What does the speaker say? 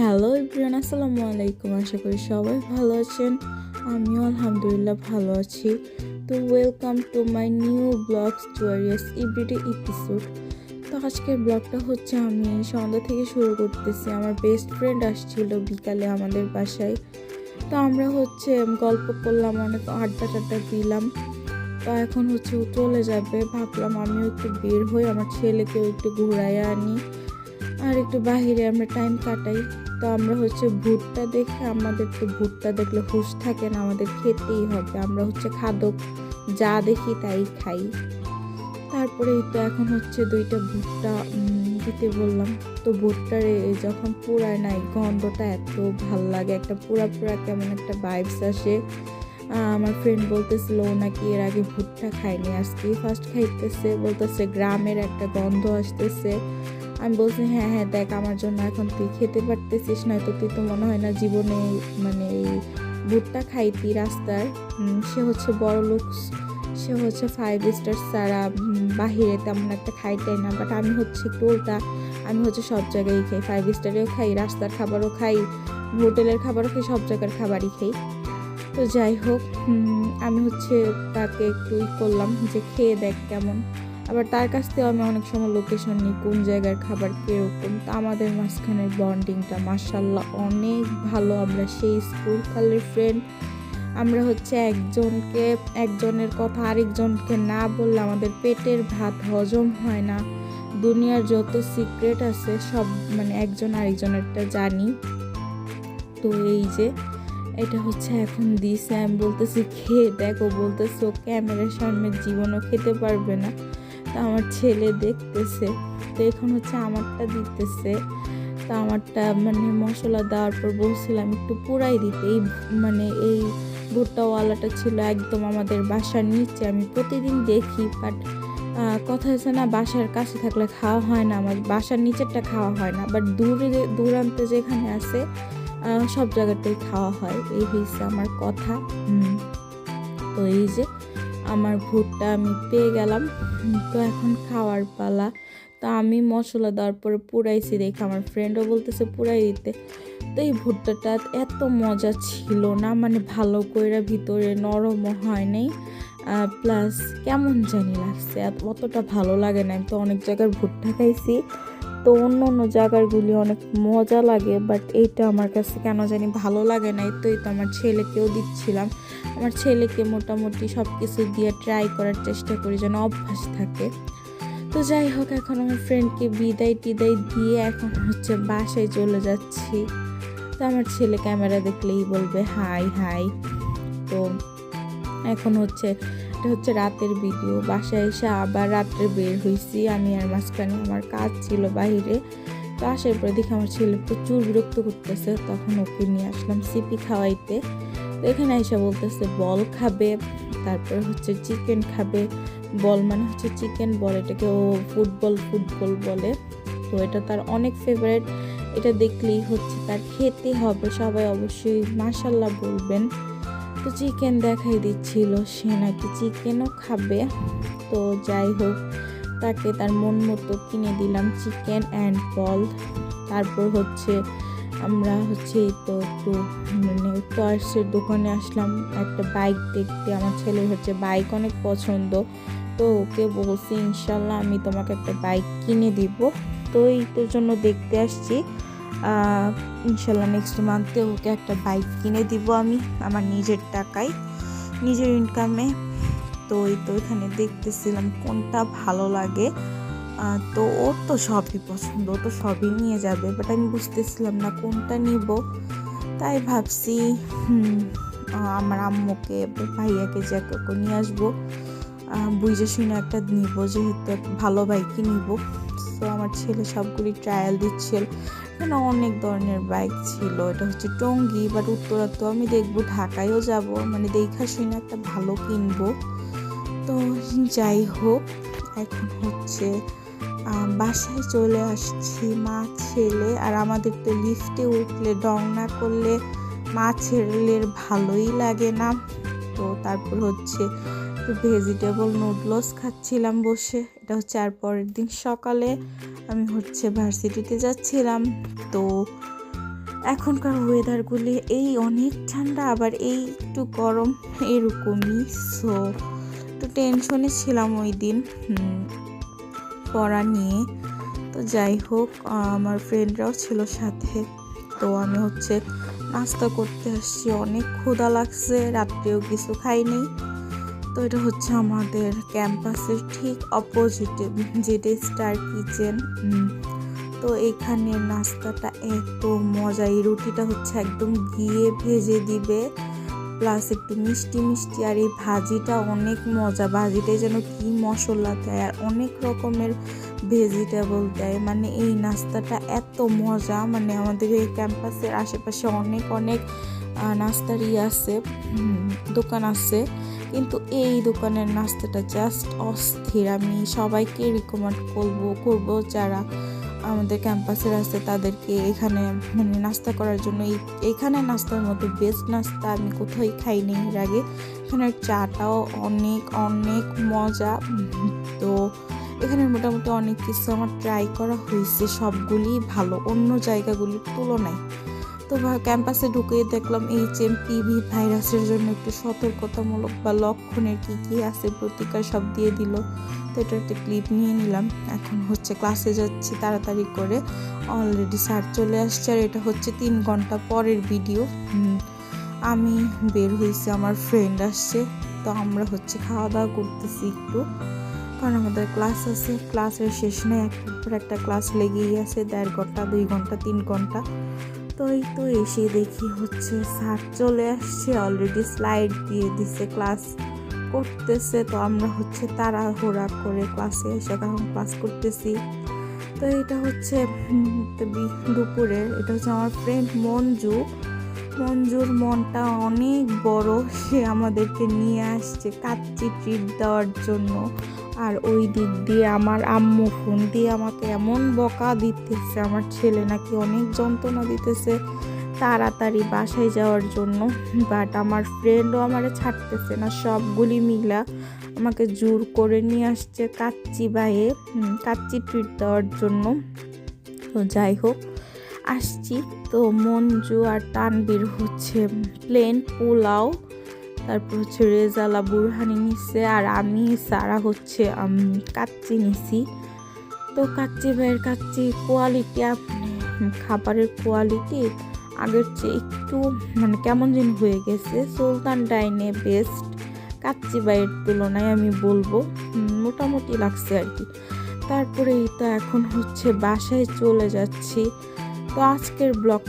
Hello ইব্রিয়ান আসসালামু আলাইকুম। আশা করি সবাই ভালো আছেন। আমিও আলহামদুলিল্লাহ ভালো আছি। তো welcome to my new blog জুয়ারিয়াস everyday episode তো আজকের ব্লগটা হচ্ছে আমি সন্ধ্যা থেকে শুরু করতেছি। আমার বেস্ট ফ্রেন্ড আসছিল বিকালে আমাদের বাসায়। তো আমরা হচ্ছে গল্প করলাম, অনেক আড্ডা টাড্ডা দিলাম। তো এখন হচ্ছে চলে যাবে। ভাবলাম আমিও একটু বের হই, আমার ছেলেকেও একটু ঘুরাইয়া আনি। আর একটু বাহিরে আমরা টাইম কাটাই। তো আমরা হচ্ছে ভুট্টা দেখে আমাদের তো ভুট্টা দেখলে হুশ থাকে না, আমাদের খেতেই হবে। আমরা হচ্ছে খাদক, যা দেখি তাই খাই। তারপরে এই তো এখন হচ্ছে দুইটা ভুট্টা দিতে বললাম। তো ভুট্টার যখন পুরায় নাই গন্ধটা এত ভালো লাগে, একটা পুরা পুরা কেমন একটা ভাইবস আসে। আমার ফ্রেন্ড বলতেছিল নাকি এর আগে ভুট্টা খায়নি আজকে ফার্স্ট খাইতেছে। বলতেছে, গ্রামের একটা গন্ধ আসতেছে। আমি বলছি হ্যাঁ হ্যাঁ দেখ, আমার জন্য এখন তুই খেতে পারতেছিস না তো তুই তো মনে হয় না জীবনে মানে এই ভুট্টা খাইতি রাস্তার। সে হচ্ছে বড় লোক, সে হচ্ছে ফাইভ স্টার ছাড়া বাহিরে তেমন একটা খাইটাই না। বাট আমি হচ্ছে একটু উল্টা, আমি হচ্ছে সব জায়গায় খাই ফাইভ স্টারেও খাই, রাস্তার খাবারও খাই, হোটেলের খাবারও খাই, সব জায়গার খাবারই খাই। তো যাই হোক আমি হচ্ছে তাকে একটু করলাম যে খেয়ে দেখ কেমন। আবার তার কাছ থেকেও আমি অনেক সময় লোকেশন নিই, কোন জায়গার খাবার কীরকম। তা আমাদের মাঝখানের বন্ডিংটা মার্শাল্লাহ অনেক ভালো। আমরা সেই স্কুল কালের ফ্রেন্ড আমরা হচ্ছে একজনকে, একজনের কথা আরেকজনকে না বললে আমাদের পেটের ভাত হজম হয় না। দুনিয়ার যত সিক্রেট আছে, সব মানে একজন আরেকজনেরটা জানি। তো এই যে, এটা হচ্ছে এখন দিছে। আমি বলতেছি, খেয়ে দেখো, বলতেছে ক্যামেরার সামনে জীবনও খেতে পারবে না। তা আমার ছেলে দেখতেছে, তো এখন হচ্ছে আমারটা দিতেছে। তা আমারটা মানে মশলা দেওয়ার পর বলছিলাম একটু পুরাই দিতে। এই মানে এই ভুট্টাওয়ালাটা ছিল একদম আমাদের বাসার নিচে। আমি প্রতিদিন দেখি বাট কথা হচ্ছে না, বাসার কাছে থাকলে খাওয়া হয় না, আমার বাসার নিচেরটা খাওয়া হয় না। বাট দূরে দূরান্তে যেখানে আছে সব জায়গাতেই খাওয়া হয়। এই হয়েছে আমার কথা। তো এই যে আমার ভুট্টা আমি পেয়ে গেলাম। তো এখন খাওয়ার পালা। তা আমি মশলা দেওয়ার পরে পুরাইছি দেখে আমার ফ্রেন্ডও বলতেছে পুরাই দিতে। তো এই ভুট্টাটা এত মজা ছিল না মানে ভালো কইরা ভিতরে নরমও হয় নাই। প্লাস কেমন জানি লাগছে অতটা ভালো লাগে না। আমি তো অনেক জায়গার ভুট্টা খাইছি। তো অন্য অন্য জায়গারগুলি অনেক মজা লাগে বাট এইটা আমার কাছে কেন জানি ভালো লাগে নাই। তো এই তো আমার ছেলেকেও দিচ্ছিলাম। আমার ছেলেকে মোটামুটি সব কিছু দিয়ে ট্রাই করার চেষ্টা করি যেন অভ্যাস থাকে। তো যাই হোক, এখন আমার ফ্রেন্ডকে বিদায় টিদায় দিয়ে এখন হচ্ছে বাসায় চলে যাচ্ছি। তো আমার ছেলে ক্যামেরা দেখলেই বলবে, হাই হাই। তো এখন হচ্ছে এটা হচ্ছে রাতের ভিডিও বাসায় এসে আবার রাত্রে বের হয়েছি আমি আর মাঝখানে আমার কাজ ছিল বাইরে। তো আসার পরে দেখি আমার ছেলে প্রচুর বিরক্ত করতেছে। তখন ওকে নিয়ে আসলাম সিপি খাওয়াইতে। তো এখানে এসে বলতেছে, বল খাবে। তারপর হচ্ছে চিকেন খাবে। বল মানে হচ্ছে চিকেন বল এটাকে ও ফুটবল ফুটবল বলে। তো এটা তার অনেক ফেভারিট এটা দেখলেই হচ্ছে তার খেতে হবে। সবাই অবশ্যই মাসাল্লাহ বলবেন। তো চিকেন দেখাই দিচ্ছিল। সে নাকি চিকেনও খাবে। তো যাই হোক, তাকে তার মন মতো কিনে দিলাম চিকেন অ্যান্ড বল তারপর হচ্ছে আমরা হচ্ছে তো একটু মানে টয়েসের দোকানে আসলাম। একটা বাইক দেখতে। আমার ছেলে হচ্ছে বাইক অনেক পছন্দ। তো ওকে বলছি, ইনশাল্লাহ আমি তোমাকে একটা বাইক কিনে দিব। তো এইটার জন্য দেখতে আসছি। ইনশাল্লাহ নেক্সট মান্থে ওকে একটা বাইক কিনে দিব আমি, আমার নিজের টাকায়, নিজের ইনকামে তো এই তো এখানে দেখতেছিলাম কোনটা ভালো লাগে। তো ওর তো সবই পছন্দ তো সবই নিয়ে যাবে বাট আমি বুঝতেছিলাম না কোনটা নিব। তাই ভাবছি আমার আম্মুকে, ভাইয়াকে যে জ্যাকাকে নিয়ে আসব। বুঝে শুনে একটা নিব, যেহেতু একটা ভালো বাইকই নিব। তো আমার ছেলে সবগুলি ট্রায়াল দিচ্ছিল এখানে অনেক ধরনের বাইক ছিল। এটা হচ্ছে টঙ্গি বাট উত্তরা তো আমি দেখব, ঢাকায়ও যাব। মানে দেখা শুনে একটা ভালো কিনবো। তো যাই হোক, এখন হচ্ছে বাসায় চলে আসছি মা ছেলে আর আমাদের তো লিফটে উঠলে ডং না করলে মা ছেলের ভালোই লাগে না। তো তারপর হচ্ছে একটু ভেজিটেবল নুডলস খাচ্ছিলাম বসে। এটা হচ্ছে আর পরের দিন সকালে আমি হচ্ছে ভার্সিটিতে যাচ্ছিলাম। তো এখনকার ওয়েদারগুলি এই অনেক ঠান্ডা, আবার এই একটু গরম, এরকমই। সো একটু টেনশনে ছিলাম ওই দিন। পড়া নিয়ে। তো যাই হোক আমার ফ্রেন্ডরাও ছিল সাথে। তো আমি হচ্ছে নাস্তা করতে আসছি। অনেক ক্ষুধা লাগছে, রাত্রেও কিছু খাইনি তো এটা হচ্ছে আমাদের ক্যাম্পাসের ঠিক অপোজিটে, যেটা স্টার কিচেন। তো এখানে নাস্তাটা এত মজা, এই রুটিটা হচ্ছে একদম গিয়ে ভেজে দিবে, প্লাস একটু মিষ্টি মিষ্টি, আর এই ভাজিটা অনেক মজা ভাজিটাই যেন কি মশলা দেয়, আর অনেক রকমের ভেজিটেবল দেয়। মানে এই নাস্তাটা এত মজা। মানে আমাদের এই ক্যাম্পাসের আশেপাশে অনেক অনেক আহ, নাস্তার ই আছে দোকান আছে। কিন্তু এই দোকানের নাস্তাটা জাস্ট অস্থির। আমি সবাইকে রিকমেন্ড করব করব যারা আমাদের ক্যাম্পাসের আছে তাদেরকে এখানে মানে নাস্তা করার জন্য। এই এখানে নাস্তার মধ্যে বেস্ট নাস্তা আমি কোথাও খাইনি এর আগে। এখানের চাটাও অনেক অনেক মজা। তো এখানে মোটামুটি অনেক কিছু আমার ট্রাই করা হয়েছে, সবগুলি ভালো, অন্য জায়গাগুলির তুলনায়। তো ক্যাম্পাসে ঢুকে দেখলাম এইচ এম পিভি ভাইরাসের জন্য একটু সতর্কতামূলক বা লক্ষণের কী কী আছে, প্রতিকার সব দিয়ে দিল। তো এটা একটা ক্লিপ নিয়ে নিলাম। এখন হচ্ছে ক্লাসে যাচ্ছি তাড়াতাড়ি করে। অলরেডি স্যার চলে আসছে আর এটা হচ্ছে তিন ঘণ্টা পরের ভিডিও আমি বের হয়েছি, আমার ফ্রেন্ড আসছে। তো আমরা হচ্ছে খাওয়া দাওয়া করতেছি একটু। কারণ আমাদের ক্লাস আছে। ক্লাসের শেষ নেই একটার একটা ক্লাস লেগেই আছে, দেড় ঘণ্টা, দুই ঘণ্টা, তিন ঘণ্টা। তো এই তো এসে দেখি হচ্ছে স্যার চলে আসছে অলরেডি স্লাইড দিয়ে দিছে ক্লাস করতেছে। তো আমরা হচ্ছে তাড়াহুড়া করে ক্লাসে এসে তখন ক্লাস করতেছি। তো এটা হচ্ছে দুপুরের এটা হচ্ছে আমার ফ্রেন্ড মঞ্জু। মঞ্জুর মনটা অনেক বড়, সে আমাদেরকে নিয়ে আসছে কাচ্চি ট্রিট দেওয়ার জন্য। আর ওই দিক দিয়ে আমার আম্মু ফোন দিয়ে আমাকে এমন বকা দিতেছে, আমার ছেলে নাকি অনেক যন্ত্রণা দিতেছে তাড়াতাড়ি বাসায় যাওয়ার জন্য। বাট আমার ফ্রেন্ডও আমারে ছাড়তেছে না, সবগুলি মিলা আমাকে জোর করে নিয়ে আসছে কাচ্চি বাইয়ে কাচ্চি ট্রিট দেওয়ার জন্য। তো যাই হোক, আসছি। তো মঞ্জু আর তানবীর হচ্ছে প্লেন পোলাও তারপর হচ্ছে রেজালা বুরহানি নিচ্ছে আর আমি, সারা হচ্ছে কাচ্চি নিছি। তো কাচ্চি ভাইয়ের কাচ্চি কোয়ালিটি খাবারের কোয়ালিটি আগের চেয়ে একটু মানে কেমন যেন হয়ে গেছে। সুলতান ডাইনে বেস্ট কাচ্চি বাইয়ের তুলনায় আমি বলব মোটামুটি লাগছে আর কি। তারপরে এই তো এখন হচ্ছে বাসায় চলে যাচ্ছি। তো আজকের ব্লগ